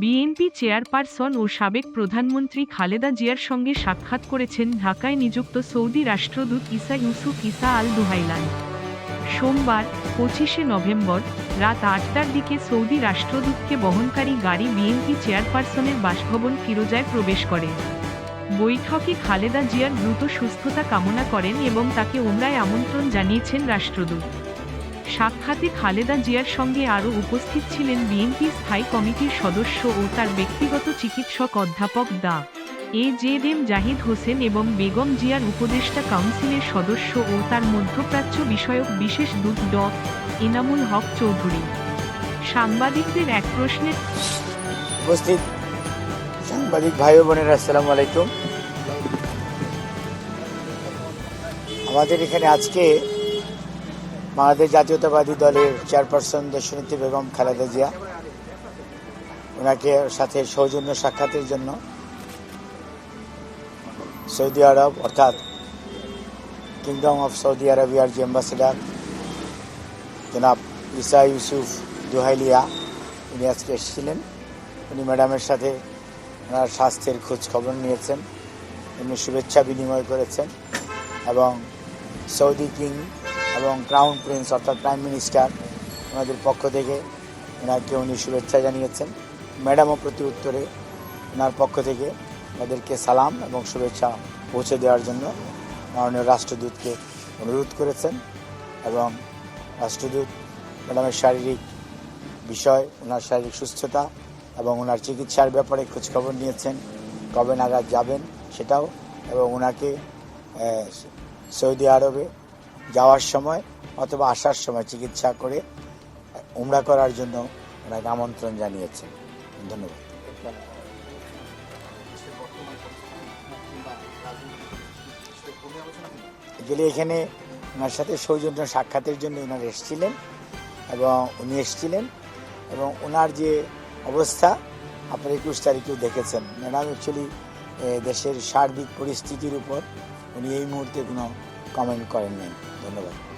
BNP chairperson ও সাবেক প্রধানমন্ত্রী খালেদা জিয়ার সঙ্গে সাক্ষাৎ করেছেন ঢাকায় নিযুক্ত সৌদি রাষ্ট্রদূত ইসা ইউসুফ ইসা আল দুহাইলান সোমবার, পঁচিশে নভেম্বর, রাত আটটার দিকে সৌদি রাষ্ট্রদূতকে বহনকারী গাড়ি বিএনপি চেয়ারপারসনের বাসভবন ফিরোজায় প্রবেশ করে। বৈঠকে খালেদা জিয়ার দ্রুত সুস্থতা কামনা করেন এবং তাকে ওমরায় আমন্ত্রণ জানিয়েছেন রাষ্ট্রদূত। সাক্ষাতে খালেদা জিয়ার সঙ্গে আরও উপস্থিত ছিলেন বিএনপি স্থায়ী কমিটির সদস্য ও তার ব্যক্তিগত চিকিৎসক অধ্যাপক দা A Z M Zahid Hossain এবং বেগম জিয়ার উপদেষ্টা কাউন্সিলের সদস্য ও তার মধ্যপ্রাচ্য বিষয়ক বিশেষ দূত ড. এনামুল হক চৌধুরী। সাংবাদিকদের এক প্রশ্নের উপস্থিত সাংবাদিক ভাই বোনেরা, আসসালামু আলাইকুম। আমাদের এখানে আজকে বাংলাদেশ জাতীয়তাবাদী দলের চেয়ারপারসন দেশনেত্রী বেগম খালেদা জিয়া ওনাকে সাথে সৌজন্য সাক্ষাতের জন্য সৌদি আরব, অর্থাৎ কিংডম অফ সৌদি আরবিয়ার যে অ্যাম্বাসেডার জনাব ইসা ইউসুফ দুহাইলিয়া, উনি আজকে এসেছিলেন। উনি ম্যাডামের সাথে ওনার স্বাস্থ্যের খোঁজ খবর নিয়েছেন, উনি শুভেচ্ছা বিনিময় করেছেন এবং সৌদি কিং এবং ক্রাউন প্রিন্স অর্থাৎ প্রাইম মিনিস্টার ওনাদের পক্ষ থেকে ওনাকে উনি শুভেচ্ছা জানিয়েছেন। ম্যাডামও প্রতি উত্তরে ওনার পক্ষ থেকে ওনাদেরকে সালাম এবং শুভেচ্ছা পৌঁছে দেওয়ার জন্য মাননীয় রাষ্ট্রদূতকে অনুরোধ করেছেন এবং রাষ্ট্রদূত, ম্যাডামের শারীরিক বিষয়, ওনার শারীরিক সুস্থতা এবং ওনার চিকিৎসার ব্যাপারে খোঁজখবর নিয়েছেন, কবে নাগাদ যাবেন সেটাও এবং ওনাকে সৌদি আরবে যাওয়ার সময় অথবা আসার সময় চিকিৎসা করে উমরা করার জন্য ওনাকে আমন্ত্রণ জানিয়েছেন। ধন্যবাদ। গেলে এখানে ওনার সাথে সৌজন্য সাক্ষাতের জন্য ওনারা এসেছিলেন এবং উনি এসেছিলেন এবং ওনার যে অবস্থা আপনার একুশ তারিখেও দেখেছেন। ম্যাডাম অ্যাকচুয়ালি দেশের সার্বিক পরিস্থিতির উপর উনি এই মুহূর্তে কোনো কমেন্ট করেন নাই ধন্যবাদ।